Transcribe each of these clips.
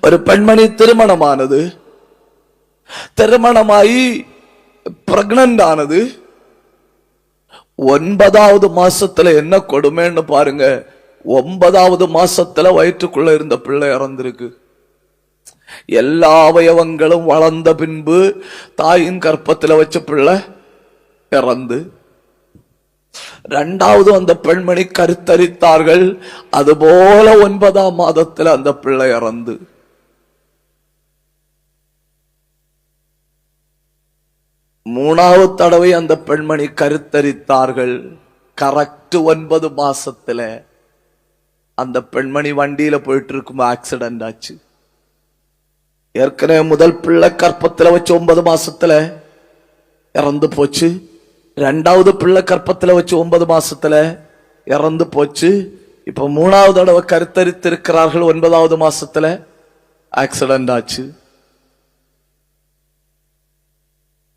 ஒரு பெண்மணி திருமணமானது. திருமணமாயி பிரெக்னன்ட் ஆனது. ஒன்பதாவது மாசத்துல என்ன கொடுமைன்னு பாருங்க. ஒன்பதாவது மாசத்துல வயிற்றுக்குள்ள இருந்த பிள்ளை இறந்திருக்கு. எல்லா அவயவங்களும் வளர்ந்த பின்பு தாயின் கற்பத்தில் வச்ச பிள்ளை இறந்து. ரெண்டாவது அந்த பெண்மணி கருத்தரித்தார்கள். அதுபோல ஒன்பதாம் மாதத்தில் அந்த பிள்ளை இறந்து. மூணாவது தடவை அந்த பெண்மணி கருத்தரித்தார்கள். கரெக்ட் ஒன்பது மாசத்துல அந்த பெண்மணி வண்டியில போயிட்டு இருக்கும் ஆக்சிடென்ட் ஆச்சு. ஏற்கனவே முதல் பிள்ளை கற்பத்துல வச்சு ஒன்பது மாசத்துல இறந்து போச்சு. ரெண்டாவது பிள்ளை கற்பத்தில் வச்சு ஒன்பது மாசத்துல இறந்து போச்சு. இப்ப மூணாவது தடவை கருத்தரித்திருக்கிறார்கள் ஒன்பதாவது மாசத்துல. ஆக்சிடென்ட் ஆச்சு.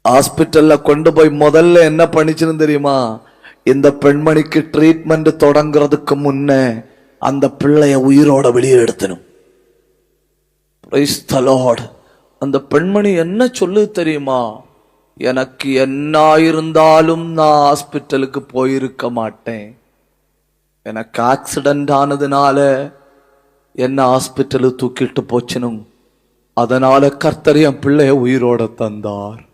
ஹாஸ்பிட்டல்ல கொண்டு போய் முதல்ல என்ன பண்ணிச்சுன்னு தெரியுமா? இந்த பெண்மணிக்கு ட்ரீட்மெண்ட் தொடங்குறதுக்கு முன்னே அந்த பிள்ளைய உயிரோட வெளியே எடுத்தணும் அந்த பெண்மணி என்ன சொல்லு தெரியுமா? எனக்கு என்ன இருந்தாலும் நான் ஹாஸ்பிட்டலுக்கு போயிருக்க மாட்டேன். எனக்கு ஆக்சிடென்ட் ஆனதுனால என்ன ஹாஸ்பிட்டலு தூக்கிட்டு போச்சினும். அதனால கர்த்தர் என் பிள்ளைய உயிரோட தந்தார்.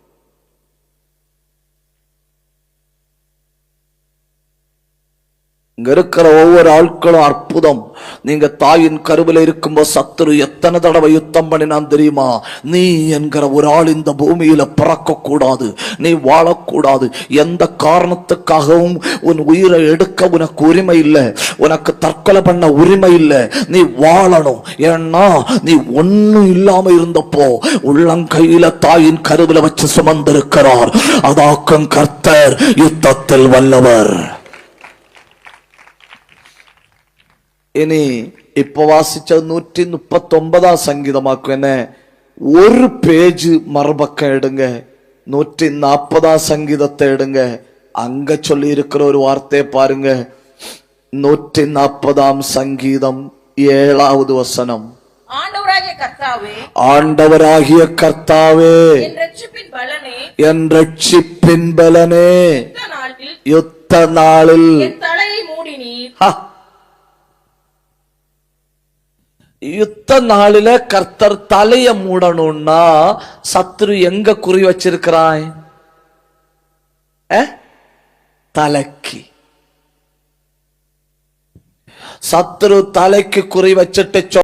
இங்க இருக்கிற ஒவ்வொரு ஆட்களும் அற்புதம். நீங்க தாயின் கருவில இருக்கும்போது சத்துரு எத்தனை தடவை யுத்தம் பண்ணினான் தெரியுமா? நீ என்கிற ஒரு ஆள் இந்த பூமியில பிறக்க கூடாது நீ வாழக்கூடாது. எந்த காரணத்துக்காகவும் உன் உயிரை எடுக்க உனக்கு உரிமை இல்லை. உனக்கு தற்கொலை பண்ண உரிமை இல்லை. நீ வாழணும். ஏன்னா நீ ஒண்ணும் இல்லாம இருந்தப்போ உள்ளங்கையில தாயின் கருவில வச்சு சுமந்திருக்கிறார். அதாக்கும் கர்த்தர் யுத்தத்தில் வல்லவர். ഇനി ഇപ്പൊ വാസിച്ച നൂറ്റി മുപ്പത്തി ഒമ്പതാം സംഗീതമാക്കും എന്നെ ഒരു പേജ് മറുപക്കം എടുങ്ക നൂറ്റി നാപ്പതാം സംഗീതത്തെ എടുങ്ക அங்க சொல்லி இருக்கிற ஒரு வார்த்தையை பாருங்க நூற்றி நாற்பதாம் சங்கீதம் ஏழாவது வசனம் ஆண்டவராகிய கர்த்தாவே ஆண்டவராகிய கர்த்தாவே என் ரட்சிப்பின் பலனே என் ரட்சிப்பின் பலனே இந்த நாளில் யுத்த நாளில் என் தலையை மூடினீர் யுத்த நாளில கர்த்தர் தலைய மூடணும்னா சத்ரு எங்க குறி வச்சிருக்கிறாய்? தலைக்கு. சத்ரு தலைக்கு குறி வச்சுட்டு சொ-